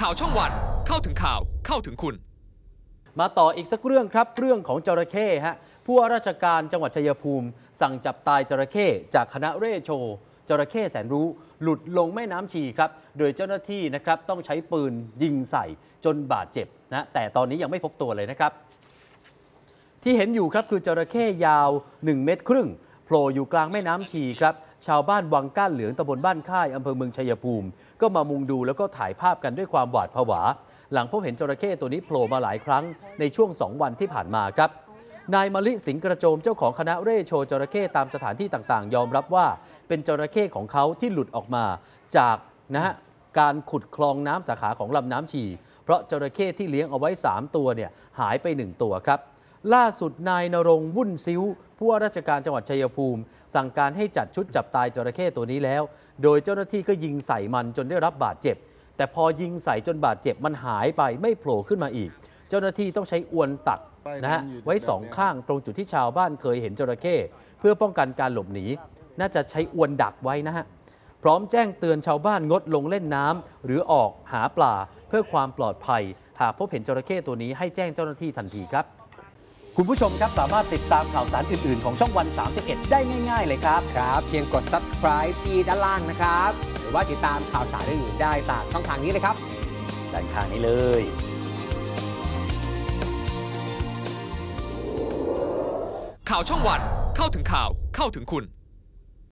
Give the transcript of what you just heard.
ข่าวช่องวัน เข้าถึงข่าวเข้าถึงคุณ มาต่ออีกสักเรื่องครับเรื่องของจระเข้ฮะผู้ว่าราชการจังหวัดชัยภูมิ สั่งจับตายจระเข้จากคณะเร่โชว์จระเข้แสนรู้ หลุดลงแม่น้ำชีครับ โดยเจ้าหน้าที่นะครับต้องใช้ปืนยิงใส่จนบาดเจ็บนะแต่ตอนนี้ยังไม่พบตัวเลยนะครับ ที่เห็นอยู่ครับคือจระเข้ยาว 1 เมตรครึ่ง ล่อยู่กลางแม่น้ำชีครับ ชาวบ้านวังก้านเหลืองตำบลบ้านค่ายอำเภอเมืองชัยภูมิ ก็มามุงดูแล้วก็ถ่ายภาพกันด้วยความหวาดผวา หลังพบเห็นจระเข้ตัวนี้โผล่มาหลายครั้งในช่วง 2 วันที่ผ่านมาครับนายมลิสิงกระโจมเจ้าของคณะเร่โชว์จระเข้ตามสถานที่ต่างๆ ยอมรับว่าเป็นจระเข้ของเขาที่หลุดออกมาจากนะฮะการขุดคลองน้ำสาขาของลำน้ำชี เพราะจระเข้ที่เลี้ยงเอาไว้ 3 ตัวเนี่ยหายไป 1 ตัวครับ ล่าสุดนายนรงวุ่นซิ้ว ผู้ว่าราชการจังหวัดชัยภูมิ สั่งการให้จัดชุดจับตายจระเข้ตัวนี้แล้ว โดยเจ้าหน้าที่ก็ยิงใส่มันจนได้รับบาดเจ็บ แต่พอยิงใส่จนบาดเจ็บมันหายไปไม่โผล่ขึ้นมาอีก เจ้าหน้าที่ต้องใช้อวนตักนะฮะไว้สองข้างตรงจุดที่ชาวบ้านเคยเห็นจระเข้เพื่อป้องกันการหลบหนี น่าจะใช้อวนดักไว้นะฮะพร้อมแจ้งเตือนชาวบ้านงดลงเล่นน้ำหรือออกหาปลาเพื่อความปลอดภัย หากพบเห็นจระเข้ตัวนี้ให้แจ้งเจ้าหน้าที่ทันทีครับ คุณผู้ชมครับสามารถติดตามข่าวสารอื่น ๆ ของช่องวัน 31 ได้ง่าย ๆ เลยครับ ครับ เพียงกด subscribe ที่ด้านล่างนะครับ หรือว่าติดตามข่าวสารอื่นๆได้ตามช่องทางนี้เลยครับด้านข้างนี้เลย ข่าวช่องวันเข้าถึงข่าวเข้าถึงคุณ